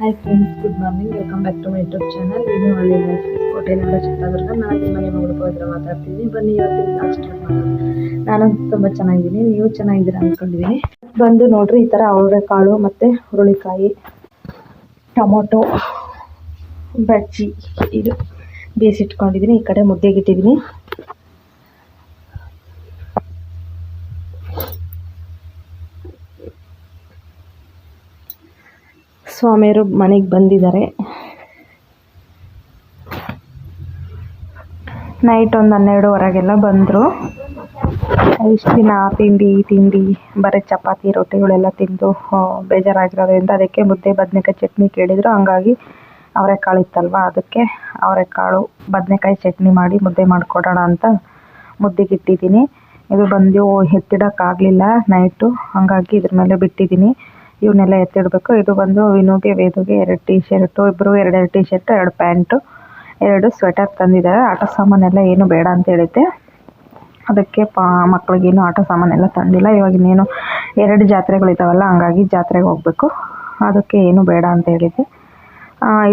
Hi friends good morning welcome back to my YouTube channel ಇದು ಹಳ್ಳಿ life ಕೋಟೆನಾಡ Chitradurga ನಾನು ನಿಮ್ಮ ಮನೆ ಮಗಳು ಪವಿತ್ರ ಮಾತಾಡ್ತಿದ್ದೀನಿ ಬನ್ನಿ, ಇವತ್ತಿನ ಬ್ಲಾಗ್ ಸ್ಟಾರ್ಟ್ ಮಾಡೋಣ. ನಾನು ತುಂಬ ಚೆನ್ನಾಗಿದ್ದೀನಿ. ನೀವು ಚೆನ್ನಾಗಿದ್ದೀರಾ ಅಂದ್ಕೊಂಡಿದ್ದೀನಿ ಬಂದು ನೋಡ್ರಿ, ಈ ಥರ ಅವರೆಕಾಳು ಮತ್ತು ಹುರುಳಿಕಾಯಿ, ಟೊಮೊಟೊ, ಬಜ್ಜಿ, ಇದು ಬೇಯಿಸಿಟ್ಕೊಂಡಿದ್ದೀನಿ. ಈ ಕಡೆ ಮುದ್ದೆಗೆ ಸ್ವಾಮಿಯರು ಮನೆಗೆ ಬಂದಿದ್ದಾರೆ. ನೈಟ್ ಒಂದು ಹನ್ನೆರಡುವರೆಗೆಲ್ಲ ಬಂದರು. ಇಷ್ಟು ದಿನ ತಿಂಡಿ ತಿಂಡಿ, ಬರೀ ಚಪಾತಿ ರೊಟ್ಟಿಗಳೆಲ್ಲ ತಿಂದು ಬೇಜಾರಾಗಿರೋದ್ರಿಂದ ಅದಕ್ಕೆ ಮುದ್ದೆ ಬದನೆಕಾಯಿ ಚಟ್ನಿ ಕೇಳಿದರು. ಹಂಗಾಗಿ ಅವರೆಕಾಳು ಇತ್ತಲ್ವ ಅದಕ್ಕೆ ಅವರೆಕಾಳು ಬದನೆಕಾಯಿ ಚಟ್ನಿ ಮಾಡಿ ಮುದ್ದೆ ಮಾಡಿಕೊಡೋಣ ಅಂತ ಮುದ್ದೆಗೆ ಇಟ್ಟಿದ್ದೀನಿ. ಇದು ಬಂದು ಎತ್ತಿಡೋಕ್ಕಾಗಲಿಲ್ಲ ನೈಟು. ಹಾಗಾಗಿ ಇದ್ರ ಮೇಲೆ ಬಿಟ್ಟಿದ್ದೀನಿ. ಇವನ್ನೆಲ್ಲ ಎತ್ತಿಡಬೇಕು. ಇದು ಬಂದು ವಿನುಗೆ, ವೇದುಗೆ ಎರಡು ಟೀ ಶರ್ಟು ಇಬ್ಬರು ಎರಡೆರಡು ಟೀ ಶರ್ಟು ಎರಡು ಪ್ಯಾಂಟು, ಎರಡು ಸ್ವೆಟರ್ ತಂದಿದ್ದಾರೆ. ಆಟ ಸಾಮಾನೆಲ್ಲ ಏನು ಬೇಡ ಅಂತ ಹೇಳಿದ್ದೆ. ಅದಕ್ಕೆ ಪಾ ಮಕ್ಳಿಗೇನು ಆಟ ಸಾಮಾನೆಲ್ಲ ತಂದಿಲ್ಲ. ಇವಾಗ ಇನ್ನೇನು ಎರಡು ಜಾತ್ರೆಗಳಿದ್ದಾವಲ್ಲ ಹಂಗಾಗಿ ಜಾತ್ರೆಗೆ ಹೋಗಬೇಕು. ಅದಕ್ಕೆ ಏನು ಬೇಡ ಅಂತ ಹೇಳಿದ್ದೆ.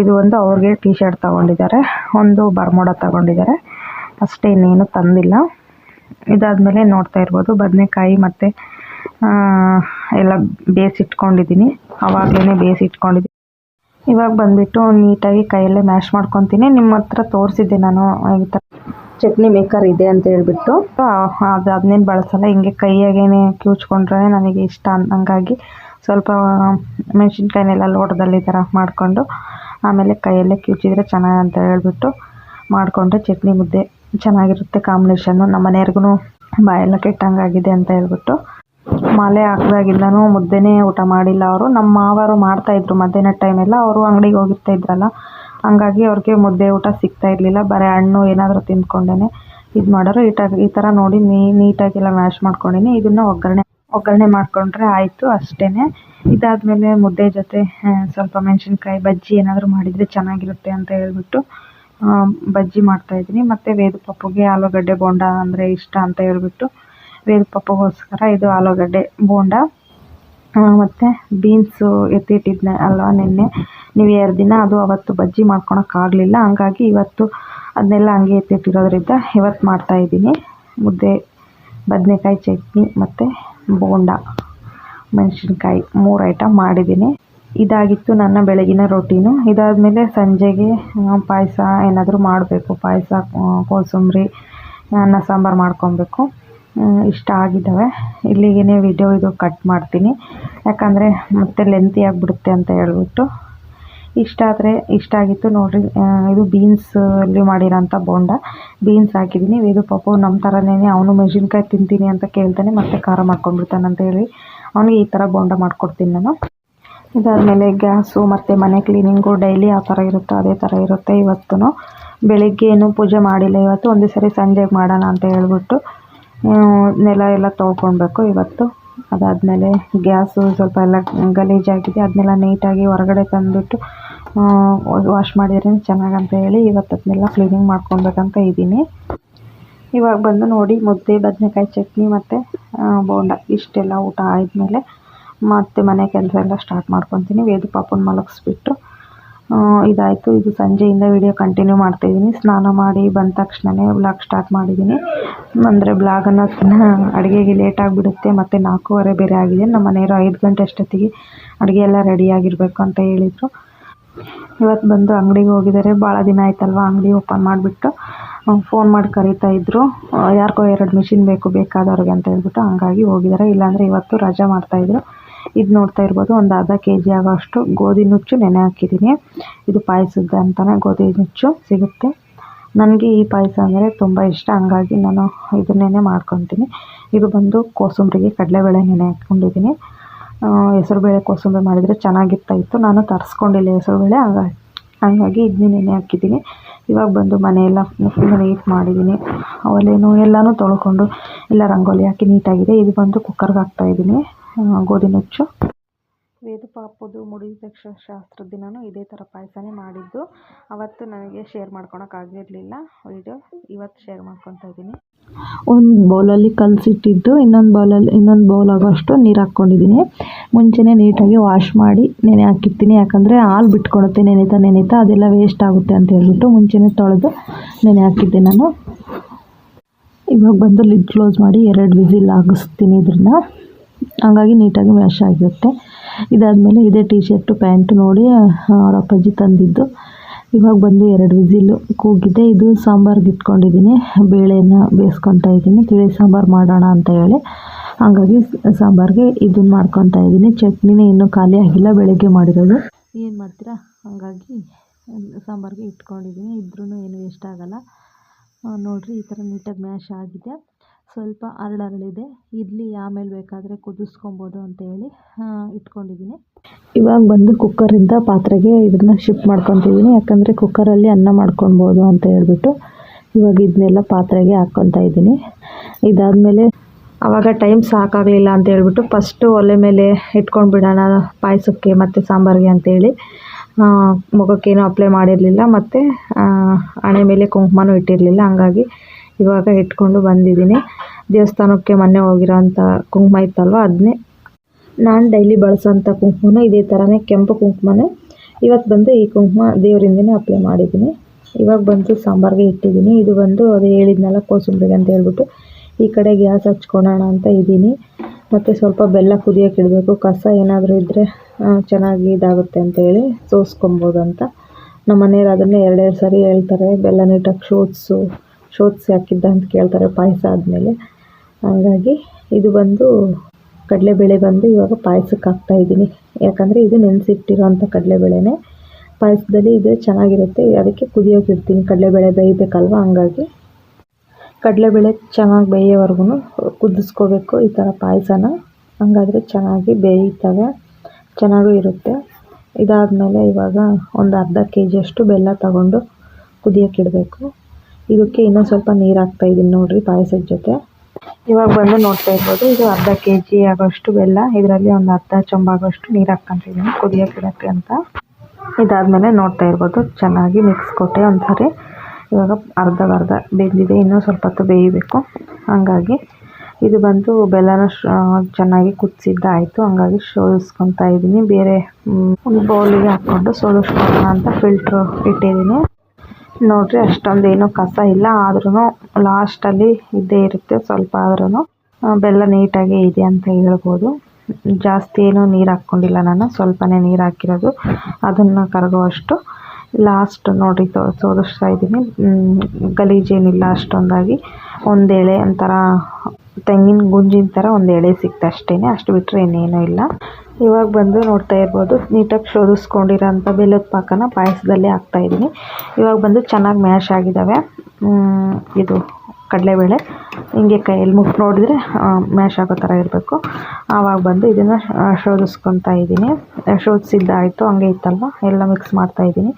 ಇದು ಒಂದು ಅವ್ರಿಗೆ ಟೀ ಶರ್ಟ್ ತೊಗೊಂಡಿದ್ದಾರೆ. ಒಂದು ಬರ್ಮೋಡ ತೊಗೊಂಡಿದ್ದಾರೆ. ಅಷ್ಟೇ ಇನ್ನೇನು ತಂದಿಲ್ಲ. ಇದಾದಮೇಲೆ ನೋಡ್ತಾ ಇರ್ಬೋದು. ಬದನೆಕಾಯಿ ಮತ್ತು ಎಲ್ಲ ಬೇಯಿಸಿಟ್ಕೊಂಡಿದ್ದೀನಿ ಆವಾಗಲೇ ಬೇಯಿಸಿಟ್ಕೊಂಡಿದ್ದೀನಿ ಇವಾಗ ಬಂದುಬಿಟ್ಟು ನೀಟಾಗಿ ಕೈಯಲ್ಲೇ ಮ್ಯಾಶ್ ಮಾಡ್ಕೊತೀನಿ. ನಿಮ್ಮ ಹತ್ರ ತೋರಿಸಿದ್ದೆ ನಾನು ಈ ಥರ ಚಟ್ನಿ ಮೇಕರ್ ಇದೆ ಅಂತ ಹೇಳ್ಬಿಟ್ಟು. ಅದು ಅದನ್ನೇನು ಬಳಸಲ್ಲ. ಹಿಂಗೆ ಕೈಯಾಗೇನೆ ಕಿವುಚ್ಕೊಂಡ್ರೆ ನನಗೆ ಇಷ್ಟ ಹಂಗಾಗಿ ಸ್ವಲ್ಪ ಮೆಣಸಿನ್ಕಾಯಿನೆಲ್ಲ ಲೋಟದಲ್ಲಿ ಈ ಥರ ಮಾಡಿಕೊಂಡು ಆಮೇಲೆ ಕೈಯಲ್ಲೇ ಕಿವುಚಿದ್ರೆ ಚೆನ್ನಾಗಿ ಅಂತ ಹೇಳ್ಬಿಟ್ಟು ಮಾಡಿಕೊಂಡ್ರೆ ಚಟ್ನಿ ಮುದ್ದೆ ಚೆನ್ನಾಗಿರುತ್ತೆ ಕಾಂಬಿನೇಷನ್ನು. ನಮ್ಮ ಮನೆಯವ್ರಿಗೂ ಬಾಯೆಲ್ಲ ಕೆಟ್ಟಂಗಾಗಿದೆ ಅಂತ ಹೇಳ್ಬಿಟ್ಟು ಮಾಲೆ ಹಾಕ್ದಾಗಿಂದನೂ ಮುದ್ದೆನೇ ಊಟ ಮಾಡಿಲ್ಲ ಅವರು. ನಮ್ಮ ಮಾವರು ಮಾಡ್ತಾಯಿದ್ರು ಮಧ್ಯಾಹ್ನ ಟೈಮೆಲ್ಲ ಅವರು ಅಂಗಡಿಗೆ ಹೋಗಿರ್ತಾ ಇದ್ರಲ್ಲ. ಹಂಗಾಗಿ ಅವ್ರಿಗೆ ಮುದ್ದೆ ಊಟ ಸಿಗ್ತಾ ಇರಲಿಲ್ಲ. ಬರೀ ಹಣ್ಣು ಏನಾದರೂ ತಿಂದ್ಕೊಂಡೇ ಇದು ಮಾಡೋರು. ಈಟಾಗಿ ಈ ಥರ ನೋಡಿ ನೀಟಾಗೆಲ್ಲ ಮ್ಯಾಶ್ ಮಾಡ್ಕೊಂಡಿನಿ. ಇದನ್ನು ಒಗ್ಗರಣೆ ಒಗ್ಗರಣೆ ಮಾಡಿಕೊಂಡ್ರೆ ಆಯಿತು ಅಷ್ಟೇ ಇದಾದಮೇಲೆ ಮುದ್ದೆ ಜೊತೆ ಸ್ವಲ್ಪ ಮೆಣಸಿನ್ಕಾಯಿ, ಬಜ್ಜಿ ಏನಾದರೂ ಮಾಡಿದರೆ ಚೆನ್ನಾಗಿರುತ್ತೆ ಅಂತ ಹೇಳ್ಬಿಟ್ಟು ಬಜ್ಜಿ ಮಾಡ್ತಾಯಿದ್ದೀನಿ ಮತ್ತು ವೇದು ಪಪ್ಪುಗೆ ಆಲೂಗಡ್ಡೆ ಬೋಂಡ ಅಂದರೆ ಇಷ್ಟ ಅಂತ ಹೇಳ್ಬಿಟ್ಟು ವೇದು ಪಪ್ಪುಗೋಸ್ಕರ ಇದು ಆಲೂಗಡ್ಡೆ ಬೋಂಡ. ಮತ್ತು ಬೀನ್ಸು ಎತ್ತಿಟ್ಟಿದ್ದೆ ಅಲ್ವಾ ನಿನ್ನೆ. ನೀವು ಎರಡು ದಿನ ಅದು ಅವತ್ತು ಬಜ್ಜಿ ಮಾಡ್ಕೊಳಕ್ಕಾಗಲಿಲ್ಲ. ಹಂಗಾಗಿ ಇವತ್ತು ಅದನ್ನೆಲ್ಲ ಹಂಗೆ ಎತ್ತಿಟ್ಟಿರೋದ್ರಿಂದ ಇವತ್ತು ಮಾಡ್ತಾಯಿದ್ದೀನಿ ಮುದ್ದೆ, ಬದನೆಕಾಯಿ ಚಟ್ನಿ ಮತ್ತು ಬೋಂಡ, ಮೆಣಸಿನ್ಕಾಯಿ ಮೂರು ಐಟಮ್ ಮಾಡಿದ್ದೀನಿ. ಇದಾಗಿತ್ತು ನನ್ನ ಬೆಳಗಿನ ರೊಟೀನು. ಇದಾದಮೇಲೆ ಸಂಜೆಗೆ ಪಾಯಸ ಏನಾದರೂ ಮಾಡಬೇಕು. ಪಾಯಸ ಕೋಸಂಬರಿ, ಅನ್ನ ಸಾಂಬಾರು ಮಾಡ್ಕೊಬೇಕು. ಇಷ್ಟ ಆಗಿದ್ದಾವೆ. ಇಲ್ಲಿಗೆ ವಿಡಿಯೋ ಇದು ಕಟ್ ಮಾಡ್ತೀನಿ. ಯಾಕಂದರೆ ಮತ್ತೆ ಲೆಂತಿ ಆಗಿಬಿಡುತ್ತೆ ಅಂತ ಹೇಳ್ಬಿಟ್ಟು. ಇಷ್ಟ ಆದರೆ, ಇಷ್ಟ ಆಗಿತ್ತು ನೋಡಿರಿ. ಇದು ಬೀನ್ಸ್ ಅಲ್ಲಿ ಮಾಡಿರೋಂಥ ಬೋಂಡ. ಬೀನ್ಸ್ ಹಾಕಿದ್ದೀನಿ. ಇದು ಪಾಪು ನಮ್ಮ ಥರನೇ ಅವನು ಮೆಣಸಿನ್ಕಾಯಿ ತಿಂತೀನಿ ಅಂತ ಕೇಳ್ತಾನೆ, ಮತ್ತೆ ಖಾರ ಮಾಡ್ಕೊಂಡ್ಬಿಡ್ತಾನೆ ಅಂತ ಹೇಳಿ ಅವನಿಗೆ ಈ ಥರ ಬೋಂಡ ಮಾಡಿಕೊಡ್ತೀನಿ ನಾನು. ಇದಾದಮೇಲೆ ಗ್ಯಾಸು, ಮತ್ತು ಮನೆ ಕ್ಲೀನಿಂಗು ಡೈಲಿ ಆ ಥರ ಇರುತ್ತೋ, ಅದೇ ಥರ ಇರುತ್ತೆ ಇವತ್ತು ಬೆಳಿಗ್ಗೆ ಏನು ಪೂಜೆ ಮಾಡಿಲ್ಲ ಇವತ್ತು. ಒಂದೇ ಸರಿ ಸಂಜೆಗೆ ಮಾಡೋಣ ಅಂತ ಹೇಳ್ಬಿಟ್ಟು ನೆಲ ಎಲ್ಲ ತೊಳ್ಕೊಳ್ಬೇಕು. ಇವತ್ತು ಅದಾದಮೇಲೆ ಗ್ಯಾಸು ಸ್ವಲ್ಪ ಎಲ್ಲ ಗಲೀಜಾಗಿದೆ. ಅದನ್ನೆಲ್ಲ ನೀಟಾಗಿ ಹೊರಗಡೆ ತಂದುಬಿಟ್ಟು ವಾಶ್ ಮಾಡಿದ್ರೆ ಚೆನ್ನಾಗಂತ ಹೇಳಿ ಇವತ್ತು ಅದನ್ನೆಲ್ಲ ಕ್ಲೀನಿಂಗ್ ಮಾಡ್ಕೊಬೇಕಂತ ಇದ್ದೀನಿ. ಇವಾಗ ಬಂದು ನೋಡಿ ಮುದ್ದೆ, ಬದನೆಕಾಯಿ ಚಟ್ನಿ ಮತ್ತು ಬೋಂಡ. ಇಷ್ಟೆಲ್ಲ ಊಟ ಆದಮೇಲೆ ಮತ್ತೆ ಮನೆ ಕೆಲಸ ಎಲ್ಲ ಸ್ಟಾರ್ಟ್ ಮಾಡ್ಕೊತೀನಿ. ವೇದು ಪಾಪನ ಮಲಗಿಸ್ಬಿಟ್ಟು ಇದಾಯಿತು. ಇದು ಸಂಜೆಯಿಂದ ವಿಡಿಯೋ ಕಂಟಿನ್ಯೂ ಮಾಡ್ತಾ ಮಾಡ್ತಾಯಿದ್ದೀನಿ ಸ್ನಾನ ಮಾಡಿ ಬಂದ ತಕ್ಷಣನೇ ಬ್ಲಾಗ್ ಸ್ಟಾರ್ಟ್ ಮಾಡಿದ್ದೀನಿ. ಅಂದರೆ ಬ್ಲಾಗನ್ನು ಅಡುಗೆಗೆ ಲೇಟ್ ಆಗಿಬಿಡುತ್ತೆ. ಮತ್ತು ನಾಲ್ಕೂವರೆ ಬೇರೆ ಆಗಿದೆ. ನಮ್ಮ ಮನೆಯವರು ಐದು ಗಂಟೆ ಅಷ್ಟೊತ್ತಿಗೆ ಅಡುಗೆ ಎಲ್ಲ ರೆಡಿಯಾಗಿರಬೇಕು ಅಂತ ಹೇಳಿದರು. ಇವತ್ತು ಬಂದು ಅಂಗಡಿಗೆ ಹೋಗಿದ್ದಾರೆ. ಭಾಳ ದಿನ ಆಯ್ತಲ್ವಾ ಅಂಗಡಿ ಓಪನ್ ಮಾಡಿಬಿಟ್ಟು. ಫೋನ್ ಮಾಡಿ ಕರೀತಾ ಇದ್ದರು ಯಾರಿಗೋ ಎರಡು ಮಿಷಿನ್ ಬೇಕು ಬೇಕಾದವ್ರಿಗೆ ಅಂತ ಹೇಳ್ಬಿಟ್ಟು ಹಂಗಾಗಿ ಹೋಗಿದ್ದಾರೆ. ಇಲ್ಲಾಂದರೆ ಇವತ್ತು ರಜಾ ಮಾಡ್ತಾಯಿದ್ರು ಇದು ನೋಡ್ತಾ ಇರ್ಬೋದು. ಒಂದು ಅರ್ಧ ಕೆ ಜಿ ಆಗೋಷ್ಟು ಗೋಧಿ ನುಚ್ಚು ನೆನೆ ಹಾಕಿದ್ದೀನಿ. ಇದು ಪಾಯಸದ ಅಂತಲೇ ಗೋಧಿ ನುಚ್ಚು ಸಿಗುತ್ತೆ. ನನಗೆ ಈ ಪಾಯಸ ಅಂದರೆ ತುಂಬ ಇಷ್ಟ. ಹಂಗಾಗಿ ನಾನು ಇದನ್ನೇ ಮಾಡ್ಕೊತೀನಿ. ಇದು ಬಂದು ಕೋಸಂಬರಿಗೆ ಕಡಲೆಬೇಳೆ ನೆನೆ ಹಾಕ್ಕೊಂಡಿದ್ದೀನಿ. ಹೆಸರುಬೇಳೆ ಕೋಸಂಬರಿ ಮಾಡಿದರೆ ಚೆನ್ನಾಗಿರ್ತಾ ಇತ್ತು ನಾನು ತರಿಸ್ಕೊಂಡಿಲ್ಲ ಹೆಸರುಬೇಳೆ, ಹಂಗಾಗಿ ಹಂಗಾಗಿ ಇದನ್ನೇ ನೆನೆ ಹಾಕಿದ್ದೀನಿ. ಇವಾಗ ಬಂದು ಮನೆಯೆಲ್ಲ ಫುಲ್ ನೀಟ್ ಮಾಡಿದ್ದೀನಿ. ಅವಲೇನು ಎಲ್ಲನೂ ತೊಳ್ಕೊಂಡು ಎಲ್ಲ ರಂಗೋಲಿ ಹಾಕಿ ನೀಟಾಗಿದೆ ಇದು ಬಂದು ಕುಕ್ಕರ್ಗೆ ಹಾಕ್ತಾಯಿದ್ದೀನಿ. ಗೋಧಿ ನುಚ್ಚು. ವೇದು ಪಾಪದು ಶಾಸ್ತ್ರ ಶಾಸ್ತ್ರದ ದಿನವೂ ಇದೇ ಥರ ಪಾಯಸನೇ ಮಾಡಿದ್ದು. ಅವತ್ತು ನನಗೆ ಶೇರ್ ಮಾಡ್ಕೊಳಕ್ಕಾಗಿರಲಿಲ್ಲ ವಿಡಿಯೋ ಇವತ್ತು ಶೇರ್ ಮಾಡ್ಕೊತಾ ಇದ್ದೀನಿ. ಒಂದು ಬೌಲಲ್ಲಿ ಕಲಸಿಟ್ಟಿದ್ದು ಇನ್ನೊಂದು ಬೌಲಲ್ಲಿ ಇನ್ನೊಂದು ಬೌಲ್ ಆಗೋಷ್ಟು ನೀರು ಹಾಕ್ಕೊಂಡಿದ್ದೀನಿ. ಮುಂಚೆನೇ ನೀಟಾಗಿ ವಾಶ್ ಮಾಡಿ ನೆನೆ ಹಾಕಿರ್ತೀನಿ. ಯಾಕಂದರೆ ಹಾಲು ಬಿಟ್ಕೊಳುತ್ತೆ ನೆನೆತಾ ನೆನೆತಾ ಅದೆಲ್ಲ ವೇಸ್ಟ್ ಆಗುತ್ತೆ ಅಂತ ಹೇಳ್ಬಿಟ್ಟು ಮುಂಚೆನೇ ತೊಳೆದು ನೆನೆ ಹಾಕಿದ್ದೆ ನಾನು. ಇವಾಗ ಬಂದು ಲಿಡ್ ಕ್ಲೋಸ್ ಮಾಡಿ ಎರಡು ವಿಸಿಲ್ ಆಗಿಸ್ತೀನಿ ಇದನ್ನ ಹಂಗಾಗಿ ನೀಟಾಗಿ ಮ್ಯಾಶ್ ಆಗಿರುತ್ತೆ. ಇದಾದಮೇಲೆ ಇದೇ ಟಿ ಶರ್ಟು ಪ್ಯಾಂಟು ನೋಡಿ ಅವ್ರ ಅಪ್ಪಾಜಿ ತಂದಿದ್ದು. ಇವಾಗ ಬಂದು ಎರಡು ವಿಸಿಲು ಕೂಗಿದೆ. ಇದು ಸಾಂಬಾರ್ಗೆ ಇಟ್ಕೊಂಡಿದ್ದೀನಿ ಬೇಳೆನ ಬೇಯಿಸ್ಕೊತಾ ಇದ್ದೀನಿ. ತಿಳಿ ಸಾಂಬಾರು ಮಾಡೋಣ ಅಂತ ಹೇಳಿ. ಹಾಗಾಗಿ ಸಾಂಬಾರಿಗೆ ಇದನ್ನು ಮಾಡ್ಕೊತಾ ಇದ್ದೀನಿ. ಚಟ್ನಿನೇ ಇನ್ನೂ ಖಾಲಿ ಆಗಿಲ್ಲ, ಬೆಳಗ್ಗೆ ಮಾಡಿರೋದು. ಏನು ಮಾಡ್ತೀರಾ? ಹಾಗಾಗಿ ಸಾಂಬಾರಿಗೆ ಇಟ್ಕೊಂಡಿದ್ದೀನಿ. ಇದ್ರೂ ಏನು ವೇಸ್ಟ್ ಆಗೋಲ್ಲ. ನೋಡಿರಿ, ಈ ಥರ ನೀಟಾಗಿ ಮ್ಯಾಶ್ ಆಗಿದೆ. ಸ್ವಲ್ಪ ಹರಳರಳಿದೆ ಇಡ್ಲಿ ಆಮೇಲೆ ಬೇಕಾದರೆ ಕುದಿಸ್ಕೊಬೋದು ಅಂತ ಹೇಳಿ ಇಟ್ಕೊಂಡಿದ್ದೀನಿ. ಇವಾಗ ಬಂದು ಕುಕ್ಕರಿಂದ ಪಾತ್ರೆಗೆ ಇದನ್ನು ಶಿಫ್ಟ್ ಮಾಡ್ಕೊತಿದ್ದೀನಿ ಯಾಕಂದರೆ ಕುಕ್ಕರಲ್ಲಿ ಅನ್ನ ಮಾಡ್ಕೊಬೋದು ಅಂತ ಹೇಳ್ಬಿಟ್ಟು ಇವಾಗ ಇದನ್ನೆಲ್ಲ ಪಾತ್ರೆಗೆ ಹಾಕ್ಕೊತಾ ಇದ್ದೀನಿ. ಇದಾದಮೇಲೆ ಆವಾಗ ಟೈಮ್ ಸಾಕಾಗಲಿಲ್ಲ ಅಂತ ಹೇಳ್ಬಿಟ್ಟು ಫಸ್ಟು ಒಲೆ ಮೇಲೆ ಇಟ್ಕೊಂಡು ಬಿಡೋಣ, ಪಾಯಸಕ್ಕೆ ಮತ್ತು ಸಾಂಬಾರಿಗೆ ಅಂತೇಳಿ ಮುಖಕ್ಕೇನು ಅಪ್ಲೈ ಮಾಡಿರಲಿಲ್ಲ. ಮತ್ತು ಹಣೆ ಮೇಲೆ ಕುಂಕುಮನೂ ಇಟ್ಟಿರಲಿಲ್ಲ. ಹಂಗಾಗಿ ಇವಾಗ ಇಟ್ಕೊಂಡು ಬಂದಿದ್ದೀನಿ. ದೇವಸ್ಥಾನಕ್ಕೆ ಮೊನ್ನೆ ಹೋಗಿರೋ ಅಂಥ ಕುಂಕುಮ ಇತ್ತಲ್ವ? ಅದನ್ನೇ ನಾನು ಡೈಲಿ ಬಳಸೋಂಥ ಕುಂಕುಮನ ಇದೇ ಥರನೇ ಕೆಂಪು ಕುಂಕುಮನೇ. ಇವತ್ತು ಬಂದು ಈ ಕುಂಕುಮ ದೇವರಿಂದನೇ ಅಪ್ಲೈ ಮಾಡಿದ್ದೀನಿ. ಇವಾಗ ಬಂದು ಸಾಂಬಾರಿಗೆ ಇಟ್ಟಿದ್ದೀನಿ. ಇದು ಬಂದು ಅದೇ ಹೇಳಿದ್ನಲ್ಲ ಕೋಸಂಬರಿಗೆ ಅಂತ ಹೇಳ್ಬಿಟ್ಟು, ಈ ಕಡೆ ಗ್ಯಾಸ್ ಹಚ್ಕೊಳೋಣ ಅಂತ ಇದ್ದೀನಿ. ಮತ್ತು ಸ್ವಲ್ಪ ಬೆಲ್ಲ ಕುದಿಯೋಕೆ ಇಡಬೇಕು. ಕಸ ಏನಾದರೂ ಇದ್ದರೆ ಚೆನ್ನಾಗಿ ಇದಾಗುತ್ತೆ ಅಂತೇಳಿ ಸೋಸ್ಕೊಬೋದು ಅಂತ. ನಮ್ಮ ಮನೆಯವ್ರು ಅದನ್ನೇ ಎರಡೆರಡು ಸರಿ ಹೇಳ್ತಾರೆ. ಬೆಲ್ಲ ನೀಟಾಗಿ ಶೋಧಿಸು ಶೋಧಿಸಿ ಹಾಕಿದ್ದ ಅಂತ ಕೇಳ್ತಾರೆ ಪಾಯಸ ಆದಮೇಲೆ. ಹಾಗಾಗಿ ಇದು ಬಂದು ಕಡಲೆಬೇಳೆ ಬಂದು ಇವಾಗ ಪಾಯಸಕ್ಕೆ ಹಾಕ್ತಾ ಇದ್ದೀನಿ. ಯಾಕಂದರೆ ಇದು ನೆನೆಸಿಟ್ಟಿರೋಂಥ ಕಡಲೆಬೇಳೆನೇ. ಪಾಯಸದಲ್ಲಿ ಇದು ಚೆನ್ನಾಗಿರುತ್ತೆ. ಅದಕ್ಕೆ ಕುದಿಯೋಕೆ ಇರ್ತೀನಿ ಕಡಲೆಬೇಳೆ ಬೇಯಬೇಕಲ್ವ? ಹಂಗಾಗಿ ಕಡಲೆಬೇಳೆ ಚೆನ್ನಾಗಿ ಬೇಯೋವರೆಗೂ ಕುದಿಸ್ಕೋಬೇಕು ಈ ಥರ ಪಾಯಸನ. ಹಾಗಾದರೆ ಚೆನ್ನಾಗಿ ಬೇಯುತ್ತವೆ ಚೆನ್ನಾಗೂ ಇರುತ್ತೆ. ಇದಾದಮೇಲೆ ಇವಾಗ ಒಂದು ಅರ್ಧ ಕೆ ಜಿಯಷ್ಟು ಬೆಲ್ಲ ತಗೊಂಡು ಕುದಿಯೋಕ್ಕಿಡಬೇಕು ಇದಕ್ಕೆ ಇನ್ನೂ ಸ್ವಲ್ಪ ನೀರು ಹಾಕ್ತಾಯಿದ್ದೀನಿ ನೋಡಿರಿ ಪಾಯಸದ ಜೊತೆ. ಇವಾಗ ಬಂದು ನೋಡ್ತಾ ಇರ್ಬೋದು, ಇದು ಅರ್ಧ ಕೆ ಜಿ ಆಗೋಷ್ಟು ಬೆಲ್ಲ, ಇದರಲ್ಲಿ ಒಂದು ಅರ್ಧ ಚೊಂಬಾಗೋಷ್ಟು ನೀರು ಹಾಕ್ಕೊಂತಿದ್ದೀನಿ ಕುದಿಯೋಕೆ ಇಡೋಕ್ಕೆ ಅಂತ. ಇದಾದಮೇಲೆ ನೋಡ್ತಾ ಇರ್ಬೋದು, ಚೆನ್ನಾಗಿ ಮಿಕ್ಸ್ ಕೊಟ್ಟೆ ಒಂದ್ಸರಿ. ಇವಾಗ ಅರ್ಧಗರ್ಧ ಬೆಂದಿದೆ, ಇನ್ನೂ ಸ್ವಲ್ಪ ಹೊತ್ತು ಬೇಯಬೇಕು. ಹಾಗಾಗಿ ಇದು ಬಂದು ಬೆಲ್ಲನ ಚೆನ್ನಾಗಿ ಕುದಿಸಿದ್ದಾಯಿತು. ಹಂಗಾಗಿ ಸೋಲಿಸ್ಕೊತಾ ಇದ್ದೀನಿ ಬೇರೆ ಬೌಲಿಗೆ ಹಾಕ್ಕೊಂಡು ಸೋಲಿಸ್ಕೊಳ್ಳೋಣ ಅಂತ ಫಿಲ್ಟ್ರು ಇಟ್ಟಿದ್ದೀನಿ. ನೋಡಿರಿ ಅಷ್ಟೊಂದೇನು ಕಸ ಇಲ್ಲ. ಆದ್ರೂ ಲಾಸ್ಟಲ್ಲಿ ಇದ್ದೇ ಇರುತ್ತೆ, ಸ್ವಲ್ಪ ಆದ್ರೂ ಬೆಲ್ಲ ನೀಟಾಗಿ ಇದೆ ಅಂತ ಹೇಳ್ಬೋದು. ಜಾಸ್ತಿ ಏನು ನೀರು ಹಾಕ್ಕೊಂಡಿಲ್ಲ ನಾನು, ಸ್ವಲ್ಪನೇ ನೀರು ಹಾಕಿರೋದು. ಅದನ್ನು ಕರಗುವಷ್ಟು ಲಾಸ್ಟ್ ನೋಡಿ ತೋ ಸೋದಿಸ್ತಾ ಇದ್ದೀನಿ. ಗಲೀಜೇನಿಲ್ಲ ಅಷ್ಟೊಂದಾಗಿ. ಒಂದು ಎಳೆ ಒಂಥರ ತೆಂಗಿನ ಗುಂಜಿನ ಥರ ಒಂದು ಎಳೆ ಸಿಕ್ತು ಅಷ್ಟೇ ಅಷ್ಟು ಬಿಟ್ಟರೆ ಇನ್ನೇನೂ ಇಲ್ಲ. ಇವಾಗ ಬಂದು ನೋಡ್ತಾ ಇರ್ಬೋದು. ನೀಟಾಗಿ ಶೋಧಿಸ್ಕೊಂಡಿರೋಂಥ ಬೆಲ್ಲದ ಪಾಕನ ಪಾಯಸದಲ್ಲಿ ಹಾಕ್ತಾಯಿದ್ದೀನಿ ಇವಾಗ ಬಂದು ಚೆನ್ನಾಗಿ ಮ್ಯಾಶ್ ಆಗಿದ್ದಾವೆ. ಇದು ಕಡಲೆಬೇಳೆ. ಹಿಂಗೆ ಕೈಯಲ್ಲಿ ಮುಖ ನೋಡಿದರೆ ಮ್ಯಾಶ್ ಆಗೋ ಥರ ಇರಬೇಕು. ಆವಾಗ ಬಂದು ಇದನ್ನು ಶೋಧಿಸ್ಕೊತಾ ಇದ್ದೀನಿ. ಶೋಧಿಸಿದ್ದಾಯಿತು ಹಂಗೆ ಇತ್ತಲ್ವ? ಎಲ್ಲ ಮಿಕ್ಸ್ ಮಾಡ್ತಾಯಿದ್ದೀನಿ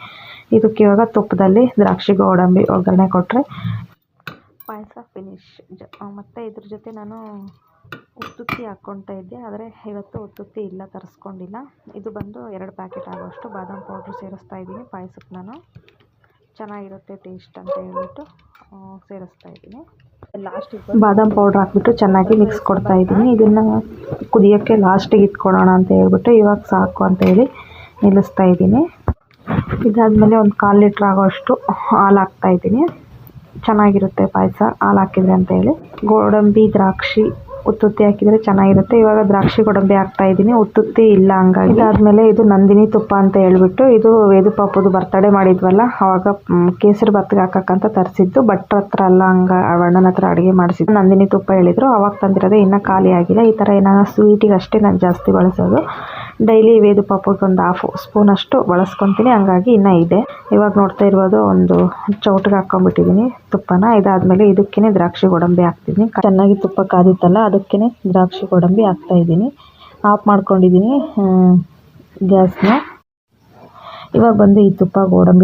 ಇದಕ್ಕೆ ಇವಾಗ ತುಪ್ಪದಲ್ಲಿ ದ್ರಾಕ್ಷಿ ಗೋಡಂಬಿ ಒಗ್ಗರಣೆ ಕೊಟ್ಟರೆ ಪಾಯಸ ಫಿನಿಶ್ ಜ ಮತ್ತು ಇದ್ರ ಜೊತೆ ನಾನು ಉತ್ತುತ್ತಿ ಹಾಕ್ಕೊಳ್ತಾ ಇದ್ದೆ ಆದರೆ ಇವತ್ತು ಉತ್ತುತ್ತಿ ಇಲ್ಲ ತರಿಸ್ಕೊಂಡಿಲ್ಲ. ಇದು ಬಂದು ಎರಡು ಪ್ಯಾಕೆಟ್ ಆಗೋಷ್ಟು ಬಾದಾಮ್ ಪೌಡ್ರ್ ಸೇರಿಸ್ತಾ ಇದ್ದೀನಿ. ಪಾಯಸಕ್ಕೆ ನಾನು ಚೆನ್ನಾಗಿರುತ್ತೆ ಟೇಸ್ಟ್ ಅಂತ ಹೇಳ್ಬಿಟ್ಟು ಸೇರಿಸ್ತಾ ಇದ್ದೀನಿ. ಲಾಸ್ಟಿಗೆ ಬಾದಾಮ್ ಪೌಡ್ರ್ ಹಾಕ್ಬಿಟ್ಟು ಚೆನ್ನಾಗಿ ಮಿಕ್ಸ್ ಕೊಡ್ತಾ ಇದ್ದೀನಿ. ಇದನ್ನು ಕುದಿಯೋಕ್ಕೆ ಲಾಸ್ಟಿಗೆ ಇಟ್ಕೊಳ್ಳೋಣ ಅಂತ ಹೇಳ್ಬಿಟ್ಟು ಇವಾಗ ಸಾಕು ಅಂತ ಹೇಳಿ ನಿಲ್ಲಿಸ್ತಾ ಇದ್ದೀನಿ. ಇದಾದಮೇಲೆ ಒಂದು ಕಾಲು ಲೀಟ್ರ್ ಆಗೋಷ್ಟು ಹಾಲು ಹಾಕ್ತಾ ಇದ್ದೀನಿ. ಚೆನ್ನಾಗಿರುತ್ತೆ ಪಾಯಸ ಹಾಲು ಹಾಕಿದ್ರೆ ಅಂತ ಹೇಳಿ. ಗೋಡಂಬಿ ದ್ರಾಕ್ಷಿ ಉತ್ತುತ್ತಿ ಹಾಕಿದರೆ ಚೆನ್ನಾಗಿರುತ್ತೆ. ಇವಾಗ ದ್ರಾಕ್ಷಿ ಗೋಡಂಬಿ ಹಾಕ್ತಾ ಇದ್ದೀನಿ. ಉತ್ತುತ್ತಿ ಇಲ್ಲ ಹಂಗಾಗಿ. ಇದಾದಮೇಲೆ ಇದು ನಂದಿನಿ ತುಪ್ಪ ಅಂತ ಹೇಳ್ಬಿಟ್ಟು ಇದು ವೇದು ಪಾಪದು ಬರ್ತಡೇ ಮಾಡಿದ್ವಲ್ಲ, ಅವಾಗ ಕೇಸರಿ ಬತ್ತಿಗೆ ಹಾಕಕ್ಕಂತ ತರಿಸಿದ್ದು. ಭಟ್ರ ಹತ್ರ ಅಲ್ಲ ಹಂಗ, ಅಣ್ಣನ ಹತ್ರ ಅಡುಗೆ ಮಾಡಿಸಿದ್ದು. ನಂದಿನಿ ತುಪ್ಪ ಹೇಳಿದ್ರು. ಅವಾಗ ತಂದಿರೋದೇ ಇನ್ನೂ ಖಾಲಿ ಆಗಿಲ್ಲ ಈ ಥರ ಏನಾರ ಸ್ವೀಟಿಗೆ ಅಷ್ಟೇ ನಾನು ಜಾಸ್ತಿ ಬಳಸೋದು. ಡೈಲಿ ವೇದು ಪಾಪಕ್ಕೆ ಒಂದು ಹಾಫ್ ಸ್ಪೂನ್ ಅಷ್ಟು ಬಳಸ್ಕೊತೀನಿ. ಹಂಗಾಗಿ ಇನ್ನೂ ಇದೆ. ಇವಾಗ ನೋಡ್ತಾ ಇರ್ಬೋದು ಒಂದು ಚೌಟಿಗೆ ಹಾಕ್ಕೊಂಡ್ಬಿಟ್ಟಿದ್ದೀನಿ ತುಪ್ಪನ. ಇದಾದಮೇಲೆ ಇದಕ್ಕೇ ದ್ರಾಕ್ಷಿ ಗೋಡಂಬಿ ಹಾಕ್ತಿದ್ದೀನಿ ಚೆನ್ನಾಗಿ ತುಪ್ಪ ಕಾದಿತ್ತಲ್ಲ ಅದಕ್ಕೇ ದ್ರಾಕ್ಷಿ ಗೋಡಂಬಿ ಹಾಕ್ತಾಯಿದ್ದೀನಿ ಆಫ್ ಮಾಡ್ಕೊಂಡಿದ್ದೀನಿ ಗ್ಯಾಸ್ನ. ಇವಾಗ ಬಂದು ಈ ತುಪ್ಪ ಗೋಡಂಬಿ